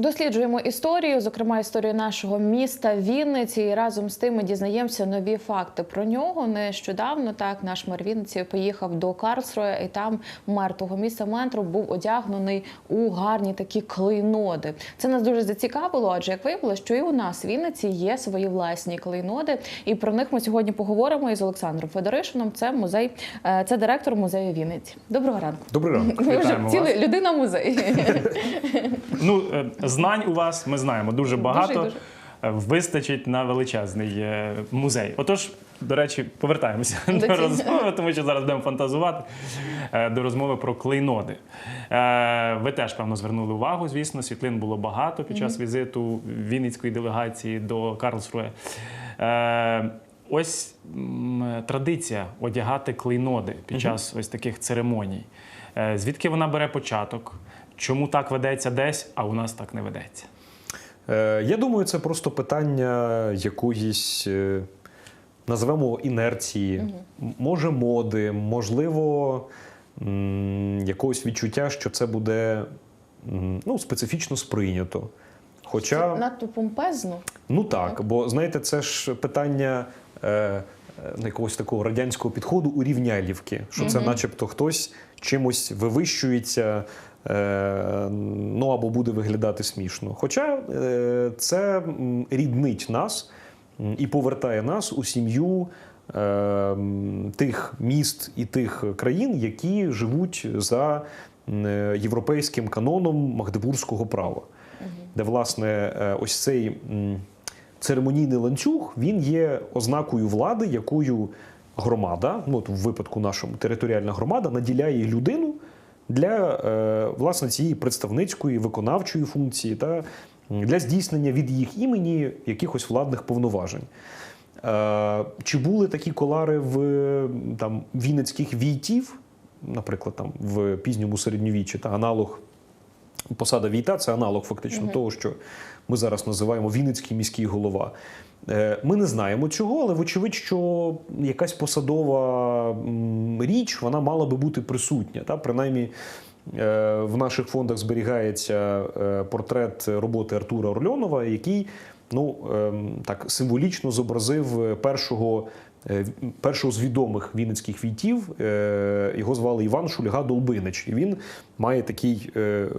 Досліджуємо історію, зокрема історію нашого міста Вінниці. І разом з тим ми дізнаємося нові факти про нього. Нещодавно так наш мер Вінниці поїхав до Карлсруя, і там мер того міста Ментру був одягнений у гарні такі клейноди. Це нас дуже зацікавило, адже як виявилося, що і у нас в Вінниці є свої власні клейноди. І про них ми сьогодні поговоримо із Олександром Федоришином. Це музей, е, це директор музею Вінниці. Доброго ранку. Добрий ранок. Ви вже цілий людина музей. Ну, е, знань у вас ми знаємо дуже багато. дуже. Е, Вистачить на величезний е, музей. Отож, до речі, повертаємося До до, розмови, тому що зараз будемо фантазувати е, до розмови про клейноди. Е, Ви теж певно звернули увагу. Звісно, світлин було багато під час візиту Вінницької делегації до Карлсруе. Ось традиція одягати клейноди під час ось таких церемоній. Звідки вона бере початок? Чому так ведеться десь, а у нас так не ведеться? Е, Я думаю, це просто питання якоїсь, е, називаємо інерції, може моди, можливо, м, якогось відчуття, що це буде м, ну, специфічно сприйнято. Хоча, надто помпезно. ну так, бо знаєте, це ж питання. Е, е, Якогось такого радянського підходу урівнялівки, що це, начебто, хтось чимось вивищується, ну або буде виглядати смішно. Хоча е, це ріднить нас і повертає нас у сім'ю е, тих міст і тих країн, які живуть за е, європейським каноном магдебурзького права, де власне е, ось цей. Церемонійний ланцюг він є ознакою влади, якою громада, ну от в випадку нашому територіальна громада, наділяє людину для е, власне цієї представницької виконавчої функції та для здійснення від їх імені якихось владних повноважень. Е, чи були такі колари в там вінницьких війтів, наприклад, там в пізньому середньовіччі та аналог посада війта це аналог фактично того, що ми зараз називаємо Вінницький міський голова. Е, Ми не знаємо цього, але вочевидь, що якась посадова річ вона мала би бути присутня. Та? Принаймні е, в наших фондах зберігається е, портрет роботи Артура Орльонова, який ну, ем, так символічно зобразив першого. Першого з відомих вінницьких війтів його звали Іван Шульга Долбинич. І він має такий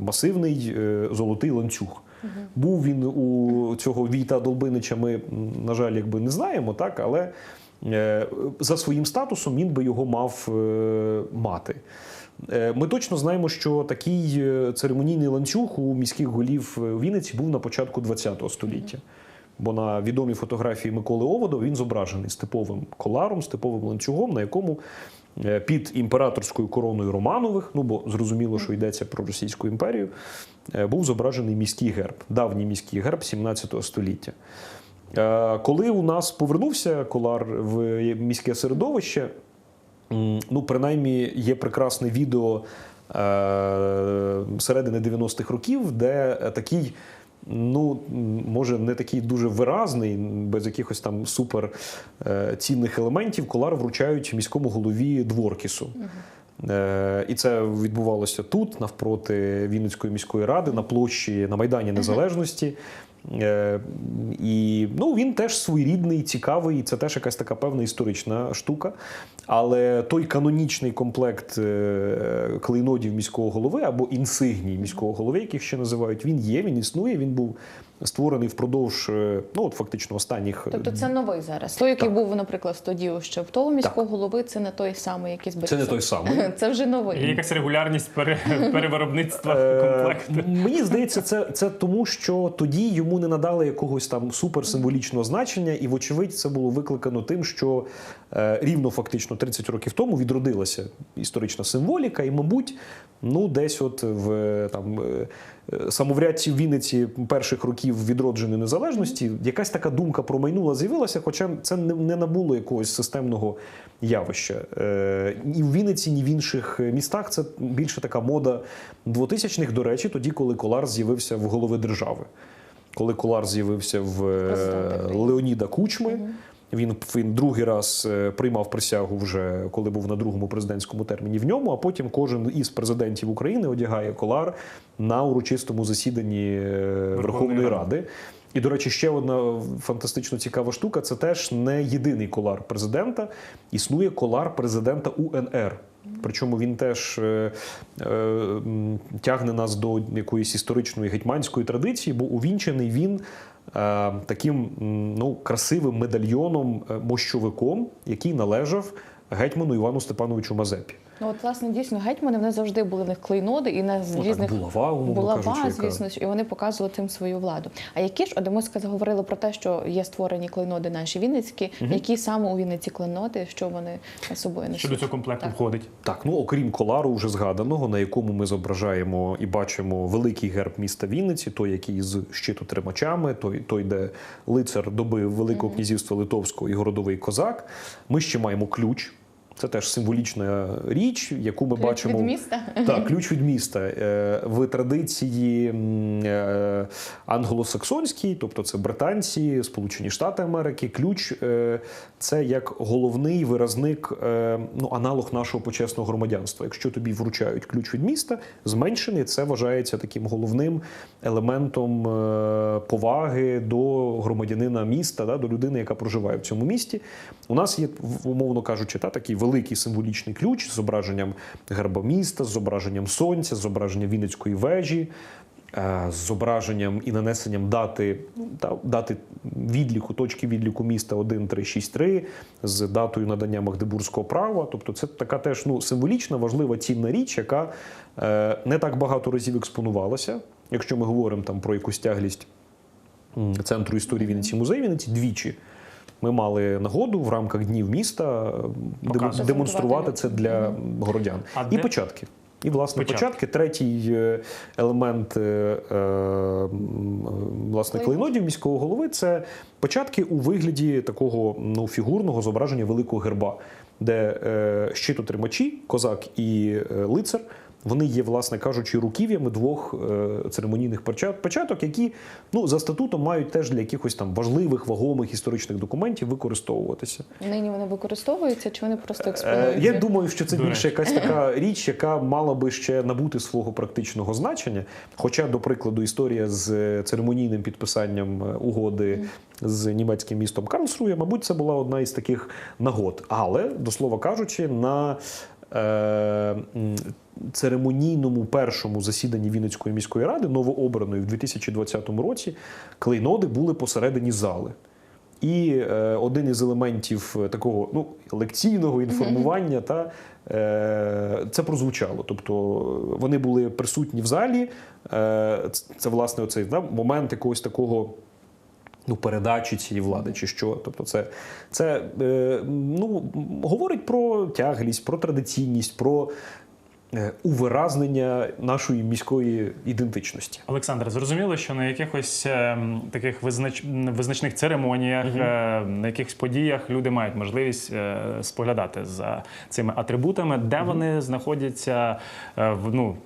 масивний золотий ланцюг. Був він у цього війта Долбинича. Ми, на жаль, якби не знаємо, так але е, за своїм статусом він би його мав е, мати. Е, Ми точно знаємо, що такий церемонійний ланцюг у міських голів Вінниці був на початку ХХ століття. Бо на відомій фотографії Миколи Оводова він зображений з типовим коларом, з типовим ланцюгом, на якому під імператорською короною Романових, ну бо зрозуміло, що йдеться про Російську імперію, е, був зображений міський герб, давній міський герб 17 століття. Е, Коли у нас повернувся колар в міське середовище, Ну, принаймні, є прекрасне відео е, середини 90-х років, де е, такий. Ну, може, не такий дуже виразний, без якихось там супер е, цінних елементів, колар вручають міському голові Дворкісу. Е, і це відбувалося тут, навпроти Вінницької міської ради, на площі на Майдані Незалежності. Е, і ну, він теж своєрідний, цікавий, це теж якась така певна історична штука. Але той канонічний комплект е, клейнодів міського голови або інсигній міського голови, яких ще називають, він є, він існує. Він був створений впродовж е, ну, от фактично останніх Тобто це новий зараз. Той, який Так. був, наприклад, студію, що в того міського голови, це не той самий, який зберігся. Це не той самий. Це вже Є новий. якась регулярність пере, перевиробництва Е, комплекту. Мені здається, це, це тому, що тоді йому не надали якогось там суперсимволічного значення, і, вочевидь, це було викликано тим, що е, рівно фактично 30 років тому відродилася історична символіка, і, мабуть, ну десь от в там. е, Самоврядці в Вінниці перших років відродженої незалежності якась така думка промайнула, з'явилася, хоча це не, не набуло якогось системного явища. Е, ні в Вінниці, ні в інших містах це більше така мода 2000-х, до речі, тоді, коли Колар з'явився в голови держави. Коли Колар з'явився в е, Леоніда Кучми. Він, він другий раз е, приймав присягу вже коли був на другому президентському терміні в ньому. А потім кожен із президентів України одягає колар на урочистому засіданні е, Верховної Ради. Ради. І, до речі, ще одна фантастично цікава штука: це теж не єдиний колар президента. Існує колар президента УНР. Причому він теж е, е, тягне нас до якоїсь історичної гетьманської традиції, бо увінчений він таким ну, красивим медальйоном е, мощовиком, який належав гетьману Івану Степановичу Мазепі. Ну от власне дійсно гетьмани вони завжди були в них клейноди і на з Ну, так, різних булава, умовно булава, кажучи, звісно, ж, і вони показували цим свою владу. А які ж, ми говорили про те, що є створені клейноди наші вінницькі, які саме у Вінниці клейноди, що вони собою несуть? Що до цього комплекту Так. входить? Так, ну окрім колару, вже згаданого, на якому ми зображаємо і бачимо великий герб міста Вінниці, той, який з щитотримачами, той, той де лицар доби Великого князівства Литовського і городовий козак. Ми ще маємо ключ. Це теж символічна річ, яку ми Ключ бачимо від міста? Так, ключ від міста Е, в традиції е, англосаксонській, тобто це британці, Сполучені Штати Америки. Ключ е, це як головний виразник, ну аналог нашого почесного громадянства. Якщо тобі вручають ключ від міста, зменшений, це вважається таким головним елементом поваги до громадянина міста, да, до людини, яка проживає в цьому місті. У нас є, умовно кажучи, та такий великий символічний ключ з зображенням герба міста, з зображенням сонця, з зображенням Вінницької вежі. е, З зображенням і нанесенням дати, ну, дати відліку, точки відліку міста 1363 з датою надання Магдебурзького права. Тобто, це така теж ну, символічна, важлива, цінна річ, яка е, не так багато разів експонувалася. Якщо ми говоримо там про якусь тяглість центру історії Вінниці, музей Вінниці, двічі. Ми мали нагоду в рамках днів міста е, Показувати. демонструвати це для городян. А І де- початки. І, власне, Початки. початки. Третій е, елемент е, е, власне, Клейнодів. міського голови це початки у вигляді такого ну, фігурного зображення великого герба, де е, щитотримачі, козак і е, лицар. Вони є, власне кажучи, руків'ями двох е, церемонійних початок, які ну, за статутом мають теж для якихось там важливих, вагомих історичних документів використовуватися. Нині вони використовуються, чи вони просто Е, експонуються? Я думаю, що це більше якась така річ, яка мала би ще набути свого практичного значення. Хоча, до прикладу, історія з е, церемонійним підписанням угоди з німецьким містом Карлсрує, мабуть, це була одна із таких нагод. Але, до слова кажучи, на церемонійному першому засіданні Вінницької міської ради, новообраної в 2020 році, клейноди були посередині зали. І е, один із елементів е, такого ну, лекційного інформування та е, це прозвучало. Тобто вони були присутні в залі. Е, це, це власне оцей да, момент якогось такого. Ну, передачі цієї влади, чи що. Тобто, це, це е, ну, говорить про тяглість, про традиційність, про е, увиразнення нашої міської ідентичності. Олександр, зрозуміло, що на якихось ем, таких визнач... визначних церемоніях, е, на якихось подіях люди мають можливість е, споглядати за цими атрибутами, де вони знаходяться е, в ну,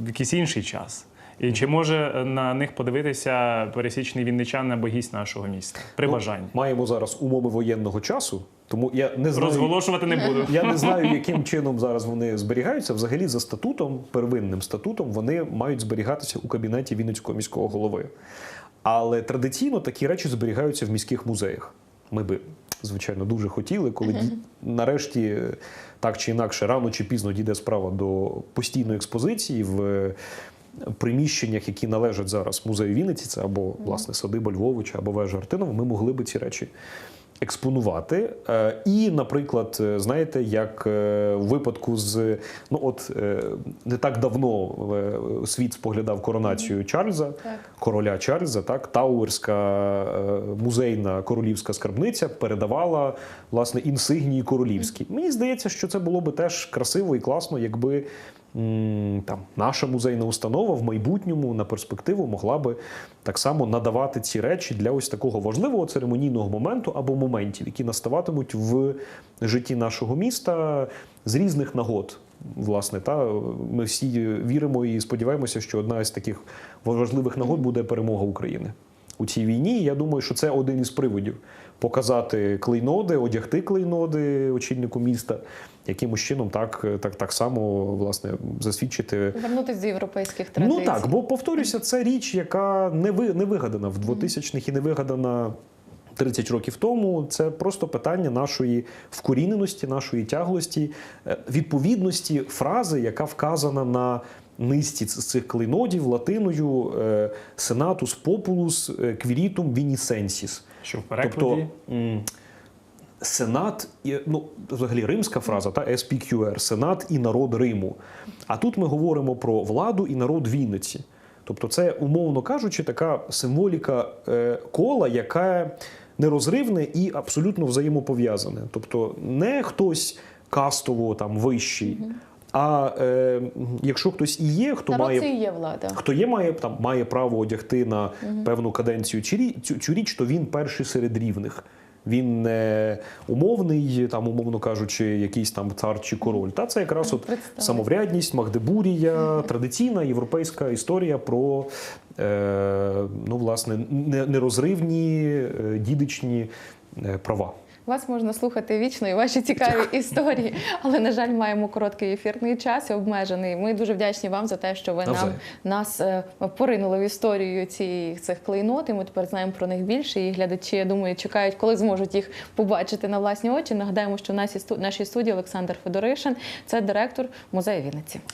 в якийсь інший час. І чи може на них подивитися пересічний вінничан або гість нашого міста при Ну, бажанні? Маємо зараз умови воєнного часу, тому я не знаю. Розголошувати не буду. Я не знаю, яким чином зараз вони зберігаються. Взагалі, за статутом, первинним статутом, вони мають зберігатися у кабінеті Вінницького міського голови. Але традиційно такі речі зберігаються в міських музеях. Ми би, звичайно, дуже хотіли, коли ді- нарешті так чи інакше, рано чи пізно дійде справа до постійної експозиції в е, приміщеннях, які належать зараз музею Вінниці, це або власне садиба Львовича, або вежа Артинова, ми могли би ці речі експонувати. Е, І, наприклад, е, знаєте, як е, у випадку з ну от е, не так давно е, світ споглядав коронацію Чарльза, Так. короля Чарльза, так Тауерська е, музейна королівська скарбниця передавала власне інсигнії королівські. Мені здається, що це було би теж красиво і класно, якби. Там наша музейна установа в майбутньому на перспективу могла би так само надавати ці речі для ось такого важливого церемонійного моменту або моментів, які наставатимуть в житті нашого міста з різних нагод. Власне, та ми всі віримо і сподіваємося, що одна із таких важливих нагод буде перемога України. У цій війні. Я думаю, що це один із приводів показати клейноди, одягти клейноди очільнику міста, якимось чином так, так, так само власне засвідчити Вернутися до європейських традицій. Ну так, бо повторюся, це річ, яка не ви не вигадана в 2000-х і не вигадана. 30 років тому це просто питання нашої вкоріненості, нашої тяглості, е, відповідності фрази, яка вказана на низці цих клейнодів латиною е, senatus populus е, quiritum vinicensis. Що в перекладі? Тобто Сенат, ну, взагалі римська фраза, та SPQR, Сенат і народ Риму. А тут ми говоримо про владу і народ Вінниці. Тобто, це, умовно кажучи, така символіка е, кола, яка нерозривне і абсолютно взаємопов'язане. Тобто, не хтось кастово там вищий, а е, якщо хтось і є, хто Народ має це і є влада. Хто є, має там має право одягти на певну каденцію цю, цю, цю річ, то він перший серед рівних. Він не умовний, там, умовно кажучи, якийсь там цар чи король. Та це якраз от самоврядність, Магдебурія, традиційна європейська історія про е, ну, власне, не- нерозривні е, дідичні е, права. Вас можна слухати вічно і ваші цікаві історії, але на жаль, маємо короткий ефірний час і обмежений. Ми дуже вдячні вам за те, що ви нам нас е, поринули в історію ці, цих клейнот. І ми тепер знаємо про них більше. І глядачі, я думаю, чекають, коли зможуть їх побачити на власні очі. Нагадаємо, що в нашій студії Олександр Федоришин, це директор музею Вінниці.